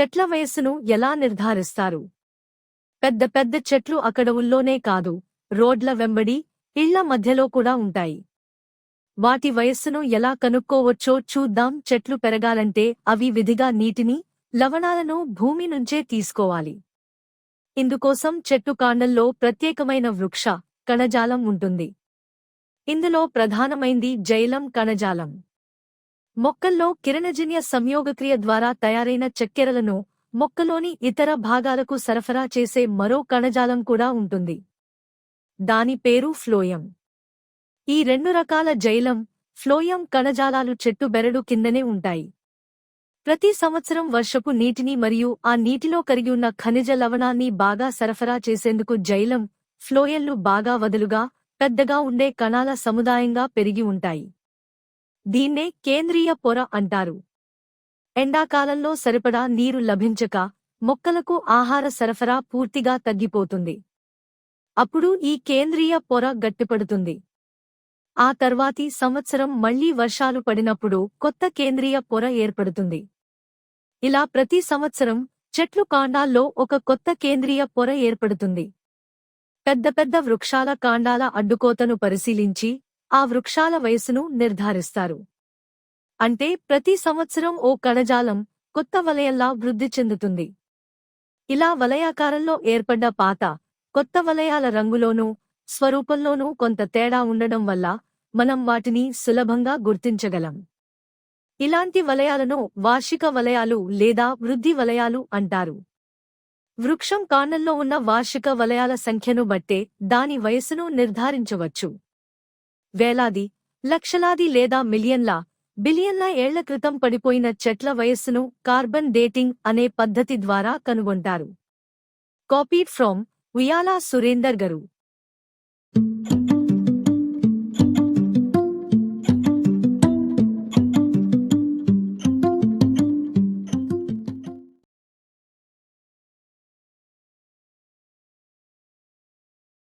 చెట్ల వయస్సును ఎలా నిర్ధారిస్తారు? పెద్ద పెద్ద చెట్లు అకడవుల్లోనే కాదు రోడ్ల వెంబడి ఇళ్ళ మధ్యలో కూడా ఉంటాయి. వాటి వయస్సును ఎలా కనుక్కోవచ్చో చూద్దాం. చెట్లు పెరగాలంటే అవి విధిగా నీటిని లవణాలను భూమి నుంచే తీసుకోవాలి. ఇందుకోసం చెట్టు కాండంలో ప్రత్యేకమైన వృక్ష కణజాలం ఉంటుంది. ఇందులో ప్రధానమైంది జైలం కణజాలం. మొక్కల్లో కిరణజన్య సంయోగక్రియ ద్వారా తయారైన చక్కెరలను మొక్కలోని ఇతర భాగాలకు సరఫరా చేసే మరో కణజాలం కూడా ఉంటుంది. దాని పేరు ఫ్లోయం. ఈ రెండు రకాల జైలం ఫ్లోయం కణజాలాలు చెట్టు బెరడు కిందనే ఉంటాయి. ప్రతి సంవత్సరం వర్షపు నీటిని మరియు ఆ నీటిలో కరిగి ఉన్న ఖనిజ లవణాన్ని బాగా సరఫరా చేసేందుకు జైలం ఫ్లోయల్లు బాగా వదులుగా పెద్దగా ఉండే కణాల సముదాయంగా పెరిగి ఉంటాయి. దీన్నే కేంద్రీయ పొర అంటారు. ఎండాకాలంలో సరిపడా నీరు లభించక మొక్కలకు ఆహార సరఫరా పూర్తిగా తగ్గిపోతుంది. అప్పుడు ఈ కేంద్రీయ పొర గట్టిపడుతుంది. ఆ తర్వాతి సంవత్సరం మళ్ళీ వర్షాలు పడినప్పుడు కొత్త కేంద్రీయ పొర ఏర్పడుతుంది. ఇలా ప్రతి సంవత్సరం చెట్లు కాండాల్లో ఒక కొత్త కేంద్రీయ పొర ఏర్పడుతుంది. పెద్ద పెద్ద వృక్షాల కాండాల అడ్డుకోతను పరిశీలించి ఆ వృక్షాల వయసును నిర్ధారిస్తారు. అంటే ప్రతి సంవత్సరం ఓ కణజాలం కొత్త వలయంలా వృద్ధి చెందుతుంది. ఇలా వలయాకారంలో ఏర్పడ్డ పాత కొత్త వలయాల రంగులోనూ స్వరూపంలోనూ కొంత తేడా ఉండడం వల్ల మనం వాటిని సులభంగా గుర్తించగలం. ఇలాంటి వలయాలను వార్షిక వలయాలు లేదా వృద్ధి వలయాలు అంటారు. వృక్షం కాండంలో ఉన్న వార్షిక వలయాల సంఖ్యను బట్టే దాని వయస్సును నిర్ధారించవచ్చు. వేలాది లక్షలాది లేదా మిలియన్ల బిలియన్ల ఏళ్ళ క్రితం పడిపోయిన చెట్ల వయస్సును కార్బన్ డేటింగ్ అనే పద్ధతి ద్వారా కనుగొంటారు. కాపీడ్ ఫ్రోమ్ ఉయాలా సురేందర్ గారు.